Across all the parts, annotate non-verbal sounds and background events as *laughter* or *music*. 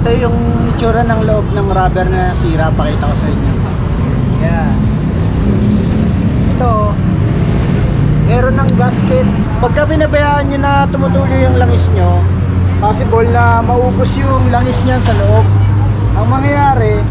Ito yung itsura ng loob ng rubber na nasira. Pakita ko sa inyo. Yan. Ito. Meron ng gasket. Pagka pinabayaan nyo na tumutuloy yung langis nyo, possible na maubos yung langis niyan sa loob. Ang mangyayari,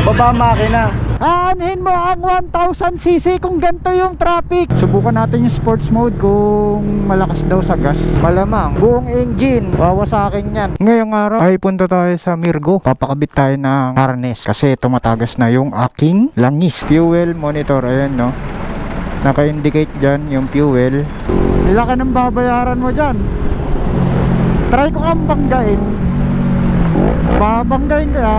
baba makina. Aanhin mo ang 1000cc kung ganito yung traffic. Subukan natin yung sports mode kung malakas daw sa gas. Malamang, buong engine, wawasakin yan. Ngayong araw ay punta tayo sa Mirgo. Papakabit tayo ng harness kasi tumatagas na yung aking langis. Fuel monitor, ayan no. Naka-indicate dyan yung fuel. Laki ng babayaran mo dyan. Try ko kang banggain. Babanggain ka.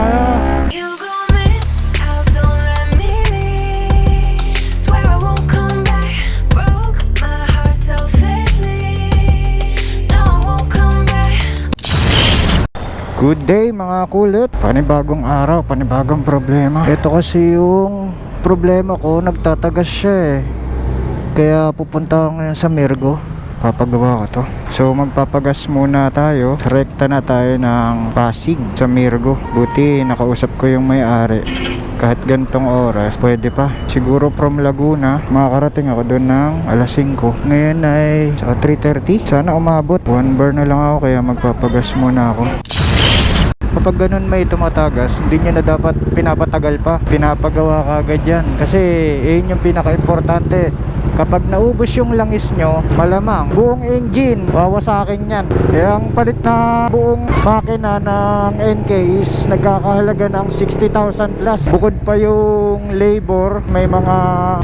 Good day mga kulit Panibagong araw, panibagong problema Ito kasi yung problema ko Nagtatagas siya eh Kaya pupunta ako ngayon sa Mirgo Papagawa ko to So magpapagas muna tayo Rekta na tayo ng Pasig sa Mirgo Buti nakausap ko yung may-ari kahit gantong oras, pwede pa. Siguro from Laguna, makakarating ako doon ng alas 5. Ngayon ay sa 3.30. Sana umabot. One bar na lang ako kaya magpapagas muna ako. Kapag ganun may tumatagas, hindi nyo na dapat pinapatagal pa. Pinapagawa ka agad yan. Kasi yun yung pinaka-importante. Kapag naubos yung langis nyo, malamang buong engine, wawasakin yan. Kaya palit na buong makina ng NK is nagkakahalaga ng 60,000 plus. Bukod pa yung labor, may mga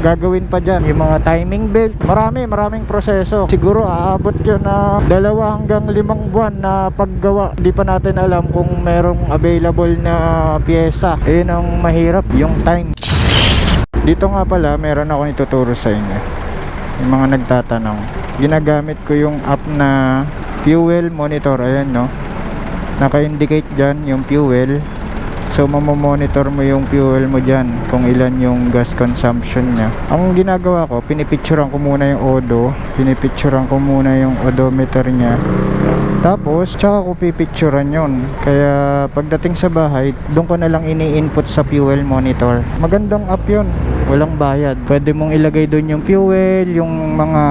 gagawin pa dyan. Yung mga timing belt, marami, maraming proseso. Siguro aabot yun na dalawa hanggang limang buwan na paggawa. Hindi pa natin alam kung merong available na pyesa. Ayun ang mahirap, yung time. Dito nga pala, meron akong ituturo sa inyo. Yung mga nagtatanong. Ginagamit ko yung app na fuel monitor. Ayan, no? Naka-indicate dyan yung fuel. So, mamomonitor mo yung fuel mo dyan kung ilan yung gas consumption niya. Ang ginagawa ko, pinipicturean ko muna yung odo. Pinipicturean ko muna yung odometer niya. Tapos, tsaka ko pipicturean yun. Kaya, pagdating sa bahay, doon ko na lang ini-input sa fuel monitor. Magandang app yun. Walang bayad. Pwede mong ilagay doon yung fuel, yung mga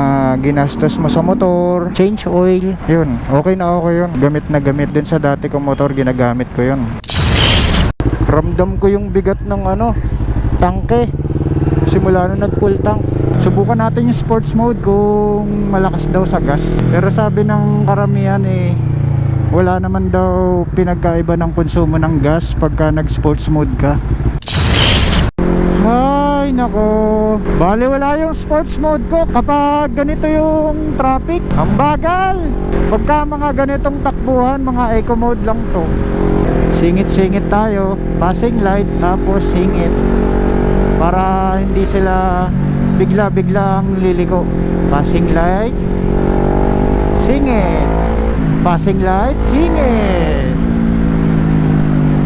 ginastos mo sa motor, change oil. Yun, okay na okay yun. Gamit na gamit din sa dati kong motor, ginagamit ko yun. Ramdam ko yung bigat ng ano, tangke. Simula nung nag full tank. Subukan natin yung sports mode kung malakas daw sa gas. Pero sabi ng karamihan eh, wala naman daw pinagkaiba ng konsumo ng gas pagka nag sports mode ka. Ay, nako. Bale, wala yung sports mode ko kapag ganito yung traffic. Ang bagal. Pagka mga ganitong takbuhan, mga eco mode lang to. Singit-singit tayo. Passing light, tapos singit. Para hindi sila bigla-biglang liliko. Passing light, singit. Passing light, singit.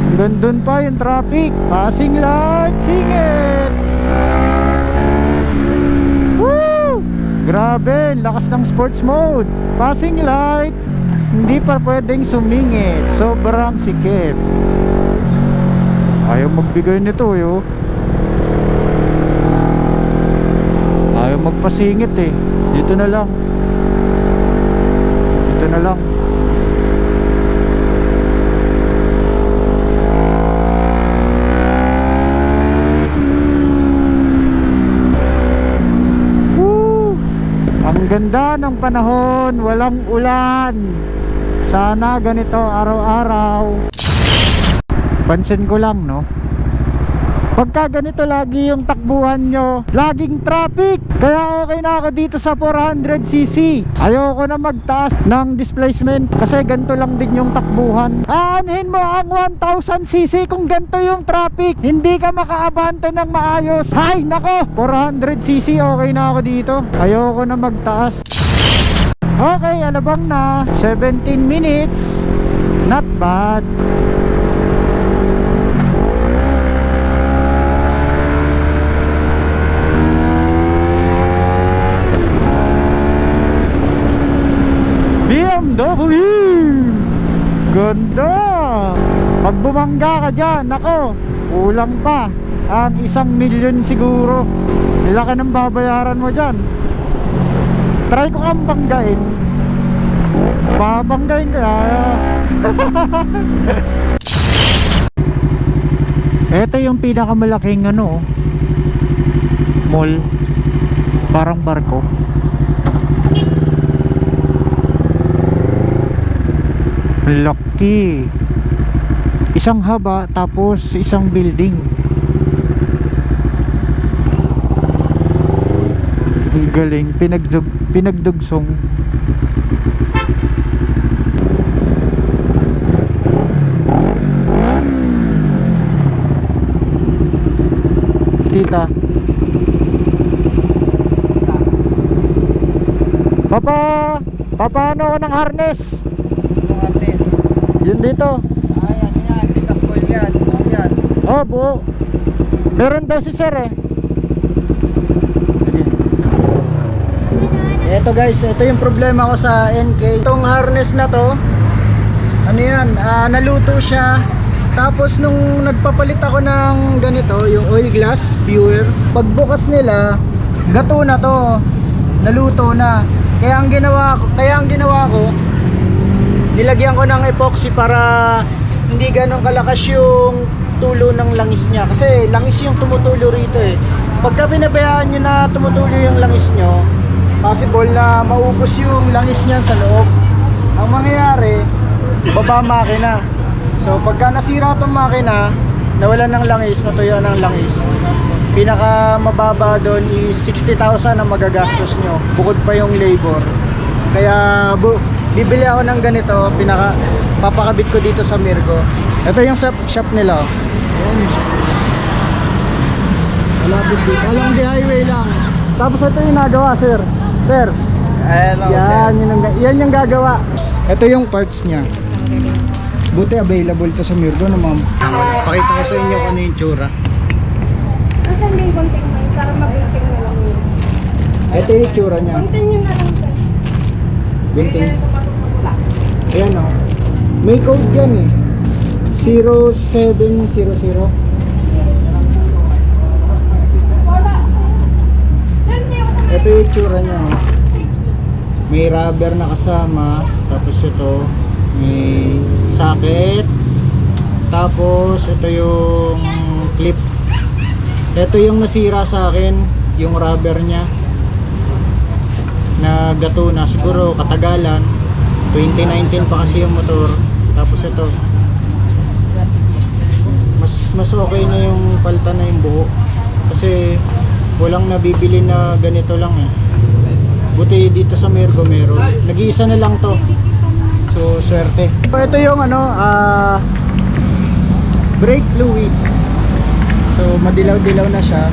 Hanggang dun pa yung traffic. Passing light, singit. Woo! Grabe, lakas ng sports mode. Passing light, hindi pa pwedeng sumingit. Sobrang sikip. Ayaw magbigay nito, yo. Ayaw magpasingit eh. Dito na lang. Dito na lang. Woo! Ang ganda ng panahon, walang ulan. Sana ganito araw-araw. Pansin ko lang, no? Pagka ganito lagi yung takbuhan nyo, laging traffic. Kaya okay na ako dito sa 400cc. Ayoko na magtaas ng displacement kasi ganito lang din yung takbuhan. Aanhin mo ang 1000cc kung ganito yung traffic. Hindi ka makaabante ng maayos. Hay, nako! 400cc okay na ako dito. Ayoko na magtaas. Okay, alabang na. 17 minutes. Not bad. BMW! Ganda! Pag bumangga ka dyan, nako, kulang pa. Ang isang milyon siguro. Laki ng babayaran mo dyan. Try ko kang banggain. Babanggain ka. *laughs* Ito yung pinakamalaking ano, mall. Parang barko. Laki. Isang haba tapos isang building. Galing, pinagdug pinagdugsong. Tita. Papa, papaano ako ng harness? Yun dito. Ay, ano yan? Pick up call yan. Ano yan? Oh, buo. Meron daw si sir eh. Ito guys, ito yung problema ko sa NK. Itong harness na to, ano yan, ah, naluto siya. Tapos nung nagpapalit ako ng ganito, yung oil glass viewer, pagbukas nila, gato na to. Naluto na. Kaya ang ginawa ko, kaya ang ginawa ko, nilagyan ko ng epoxy para hindi ganun kalakas yung tulo ng langis niya. Kasi langis yung tumutulo rito eh. Pagka pinabayaan nyo na tumutulo yung langis nyo, possible na maubos yung langis niyan sa loob. Ang mangyayari, baba makina. So pagka nasira itong makina, nawalan ng langis, natuyo ng langis, pinaka mababa doon is 60,000 ang magagastos nyo. Bukod pa yung labor. Kaya bu bibili ako ng ganito, pinaka papakabit ko dito sa Mirgo. Ito yung shop, shop nila. oh. Shop. Malapit dito. Along the highway lang. Tapos ito yung nagawa, sir. Sir. Hello, yan, yun ang, yan yung gagawa. Ito yung parts niya. Buti available to sa Mirgo no, ma'am. Pakita ko sa inyo kung ano yung tsura. Asan din konting para mag-gunting na lang yun? Ito yung tsura niya. Gunting nyo na lang sir. Gunting. Bigyan ko pa ito sa mula. Ayan o. May code yan eh. 0700. Wala. Ganti ako sa Ito yung tsura niya. oh. May rubber na kasama. Tapos ito, may socket. Tapos ito yung clip. Ito yung nasira sa akin, yung rubber niya. Na gato na siguro katagalan. 2019 pa kasi yung motor. Tapos ito. Mas mas okay na yung palta na yung buo. Kasi walang nabibili na ganito lang eh. Buti dito sa Mergo meron. Nag-iisa na lang to. So, swerte. Ito yung ano, ah brake fluid. So, madilaw-dilaw na siya.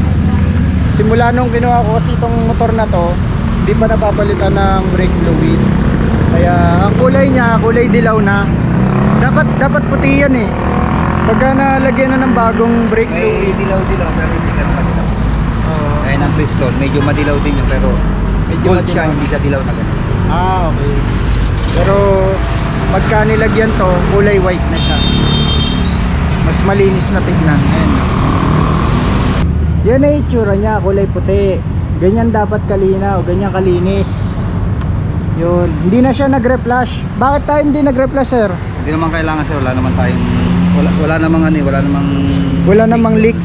Simula nung ginawa ko kasi itong motor na to, hindi pa napapalitan ng brake fluid. Kaya ang kulay niya, kulay dilaw na. Dapat dapat puti yan eh. Pagka nalagyan na ng bagong brake May fluid. dilaw-dilaw pero hindi ka madilaw. Oo. Kaya ng piston, medyo madilaw din yun pero Medyo gold siya, hindi siya dilaw na ganun. Ah, okay. Pero pagka nilagyan to, kulay white na siya. Mas malinis na tignan. Ayan. Yan na itsura niya, kulay puti. Ganyan dapat kalinaw, ganyan kalinis. Yun. Hindi na siya nagre-flash. Bakit tayo hindi nagre-flash, sir? Hindi naman kailangan sir, wala naman tayong wala, wala namang ano eh, wala namang Wala namang leak.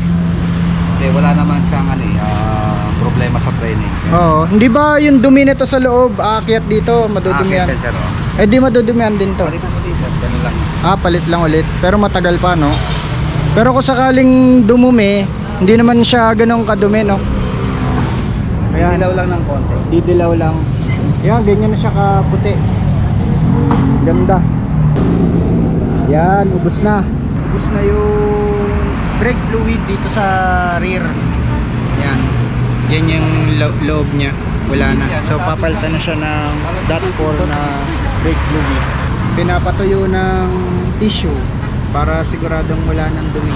eh, wala naman siyang ano eh, ah, problema sa training. Oo. Hindi ba yung dumi nito sa loob, aakyat dito, madudumihan? Akin sir. Oh. Eh di madudumihan din to. Palitan ulit sir, ganun lang. Ah, palit lang ulit. Pero matagal pa, no? Pero kung sakaling dumumi, hindi naman siya ganong kadumi, no? Ayan. Dilaw lang ng konti. Didilaw lang. Yan, ganyan na siya kaputi. Ganda. Yan, ubos na. Ubos na yung brake fluid dito sa rear. Yan. Yan yung lo- loob niya. Wala na. So, papalitan na siya ng dot 4 na brake fluid. Pinapatuyo ng tissue para siguradong wala ng dumi.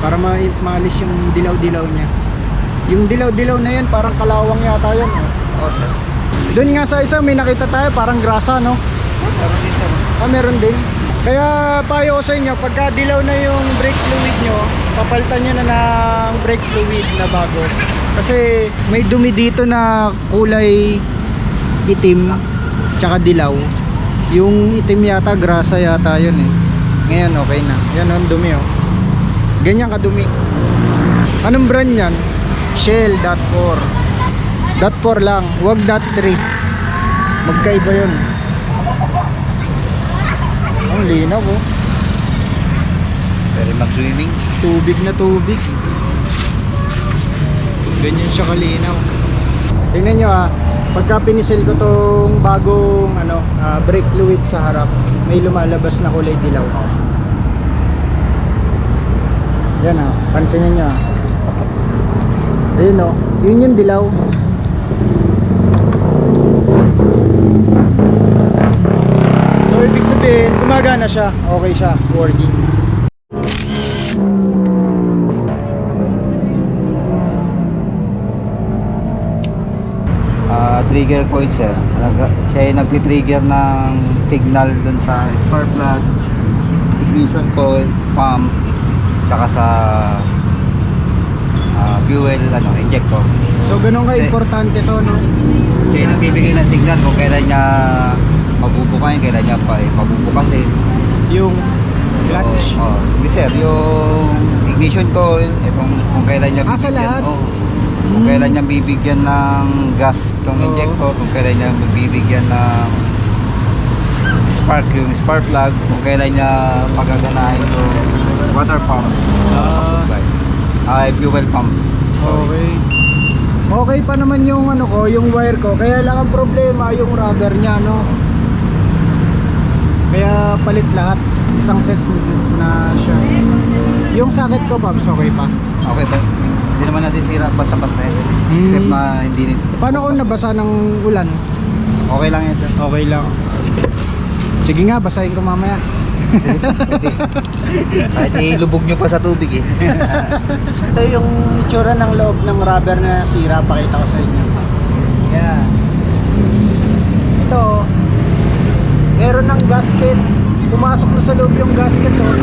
Para ma maalis yung dilaw-dilaw niya. Yung dilaw-dilaw na yun, parang kalawang yata yun. oh. Oh sir. Doon nga sa isa may nakita tayo parang grasa no? Din sir. Ah meron din. Kaya payo ko sa inyo, pagka dilaw na yung brake fluid nyo, papalitan nyo na ng brake fluid na bago. Kasi may dumi dito na kulay itim, tsaka dilaw. Yung itim yata, grasa yata yun eh. Ngayon okay na. Yan ang dumi oh. Ganyan kadumi. Anong brand yan? Shell dot 4. Dot 4 lang, wag dot 3. Magkaiba yun. Ang linaw oh. Pwede mag-swimming. Tubig na tubig. Ganyan siya kalinaw. Tingnan nyo ah. Pagka pinisil ko tong bagong ano, ah, brake fluid sa harap, may lumalabas na kulay dilaw. Yan ah, pansinin nyo ah. Ayun oh, yun yung dilaw. Gumagana siya, okay siya, working. Ah, trigger coil sir. Siya yung nagti-trigger ng signal dun sa spark plug, ignition coil, pump, saka sa ah, fuel ano, injector. So ganun ka-importante to, no? Siya yung nagbibigay ng signal kung kailan niya mabubukayin, kailan niya pa eh, mabubukasin. Yung clutch. Oh, hindi sir, yung ignition coil, itong kung kailan niya Ah, sa lahat? oh, kung Hmm. kailan niya bibigyan ng gas itong Oo. injector, kung kailan niya bibigyan ng spark yung spark plug, kung kailan niya pagaganahin yung water pump, Ah. supply. Ay, fuel pump. Sorry. Okay. Okay pa naman yung ano ko, yung wire ko. Kaya lang ang problema yung rubber niya, no? Kaya palit lahat. Isang set na siya. Yung socket ko, Pops, okay pa. Okay ba? Hindi naman nasisira basta-basta yun. Hmm. Except na hindi Paano kung nabasa ng ulan? Okay lang yan sir. Okay lang. Sige nga, basahin ko mamaya. Sige. Kahit ilubog nyo pa sa tubig eh. *laughs* Ito yung itsura ng loob ng rubber na nasira. Pakita ko sa inyo. Yan. Ito. Meron ng gasket. Pumasok na sa loob yung gasket. Oh.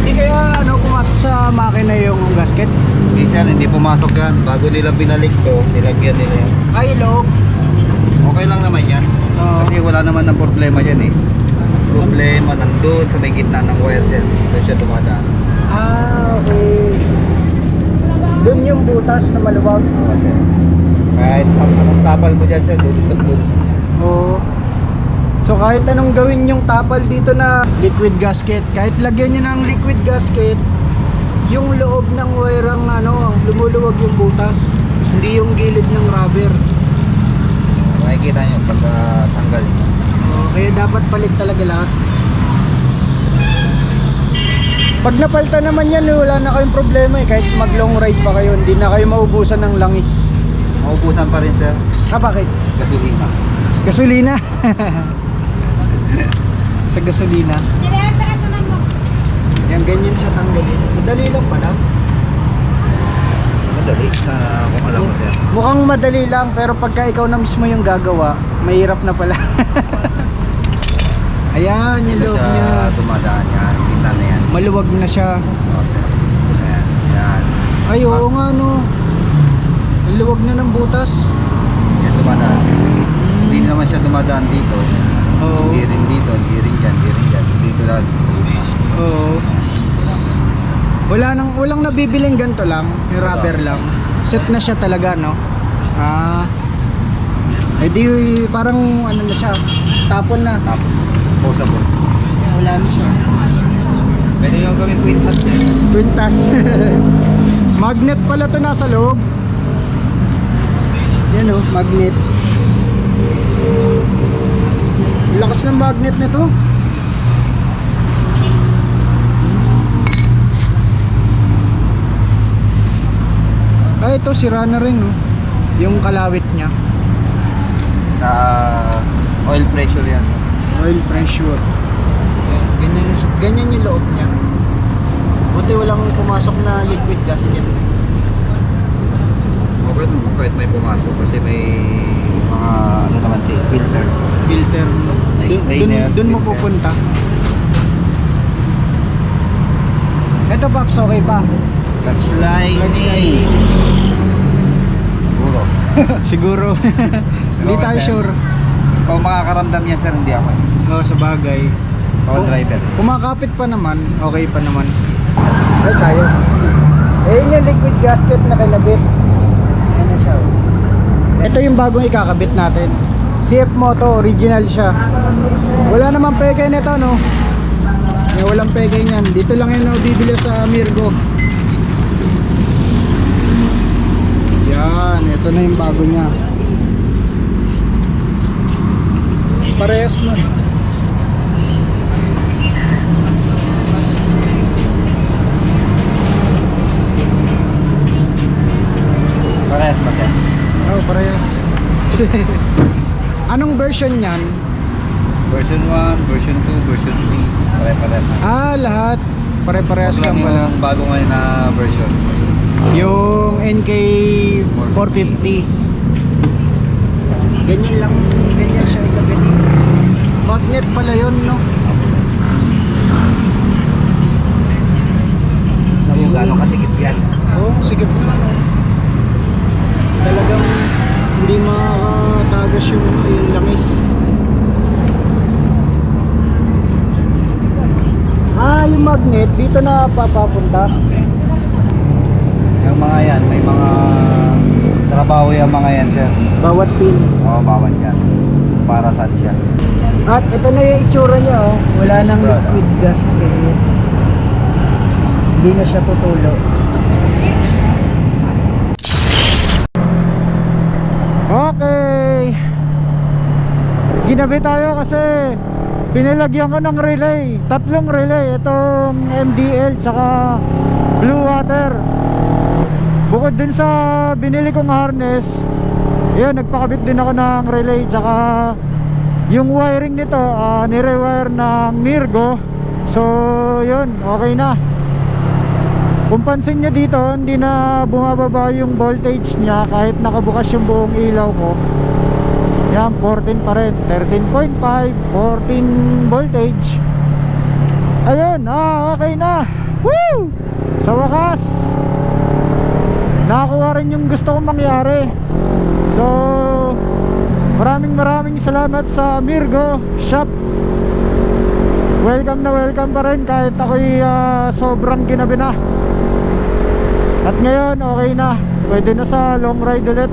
Hindi kaya ano, pumasok sa makina yung gasket? Hindi sir, hindi pumasok yan. Bago nila binalik to, nilagyan nila yan. Ay, loob. Okay lang naman yan. Oo. Kasi wala naman ng problema dyan eh. Problema nandun sa may gitna ng wire sir. Doon siya dumadaan. Ah, okay. Doon yung butas na maluwag. Sir. Kahit ang tapal mo dyan sir, lulusot lulusot. Oo. So kahit anong gawin yung tapal dito na liquid gasket, kahit lagyan nyo ng liquid gasket, yung loob ng wire ang ano, lumuluwag yung butas. Hindi yung gilid ng rubber. Makikita nyo pagka tanggal nyo. Oo, kaya dapat palit talaga lahat. Pag napalta naman yan, wala na kayong problema eh. Kahit mag long ride pa kayo, hindi na kayo maubusan ng langis. Maubusan pa rin sir. Ah, bakit? Gasolina. Gasolina. *laughs* Sa gasolina. Yan, ganyan siya tanggalin. Madali lang pala. Madali sa kung alam mo sir. Mukhang madali lang, pero pagka ikaw na mismo yung gagawa, mahirap na pala. *laughs* Ayan, yung loob niya. dumadaan yan. Kita na yan. Maluwag na siya. Oo sir. Ayan. Yan. Ay, oo nga no. Ang luwag na ng butas. Yan dumadaan. Hindi naman siya dumadaan dito. Oo. Hindi rin dito, hindi rin dyan, hindi rin dyan. Dito lang sa gitna. Oo. Wala nang walang nabibiling ganto lang, yung rubber lang. Set na siya talaga, no? Ah. Eh di parang ano na siya, tapon na. Tapos, disposable. Wala na siya. Pwede yung gawin quintas. Quintas. *laughs* magnet pala to nasa loob. Yan oh, magnet. Lakas ng magnet nito. Ah, ito sira na rin no. Yung kalawit niya. Sa oil pressure yan. Oil pressure. Ganyan, ganyan yung loob niya. Buti walang pumasok na liquid gasket. Okay naman kahit may pumasok kasi may mga ano naman din, filter Filter. strainer. dun, dun mo pupunta. Ito Paps, okay pa. Clutch eh. line. Siguro. *laughs* Siguro. *laughs* Hindi tayo sure. Kung makakaramdam niya sir, hindi ako. Oo, sa bagay. Ako driver. Kumakapit pa naman, okay pa naman. Ay, sayang. Eh, yun yung liquid gasket na kinabit. Ito yung bagong ikakabit natin. CF Moto, original siya. Wala namang peke nito, no? Eh, walang peke niyan. Dito lang yun no, bibili sa Mirgo. Yan, ito na yung bago niya. Parehas na. Parehas. *laughs* Anong version niyan? Version 1, version 2, version 3. Pare-parehas na. Ah, lahat. Pare-parehas lang pala. yung bago ngayon na version. Yung NK 450. Ganyan lang, ganyan siya ikabit. Magnet pala yun, no? Alam mo gano'ng kasigip yan. Oo, oh, sige po. Talagang hindi makatagas yung, yung langis. Ah, yung magnet, dito na papapunta. Yung mga yan, may mga trabaho yung mga yan sir. Bawat pin. Oo, bawat yan. Para saan siya. At ito na yung itsura niya oh. Wala nang liquid gas kaya hindi na siya tutulo. Okay. Ginabi tayo kasi pinalagyan ko ng relay. Tatlong relay. Itong MDL tsaka Blue Water. Bukod dun sa binili kong harness, yun, nagpakabit din ako ng relay tsaka yung wiring nito, ah, nirewire ng Mirgo. So, yun, okay na. Kung pansin nyo dito, hindi na bumababa yung voltage niya kahit nakabukas yung buong ilaw ko. Yan, 14 pa rin. 13.5, 14 voltage. Ayun, ah, okay na. Woo! Sa wakas, nakakuha rin yung gusto kong mangyari. So, maraming maraming salamat sa Mirgo Shop. Welcome na welcome pa rin kahit ako'y ah, sobrang ginabi na. At ngayon, okay na. Pwede na sa long ride ulit.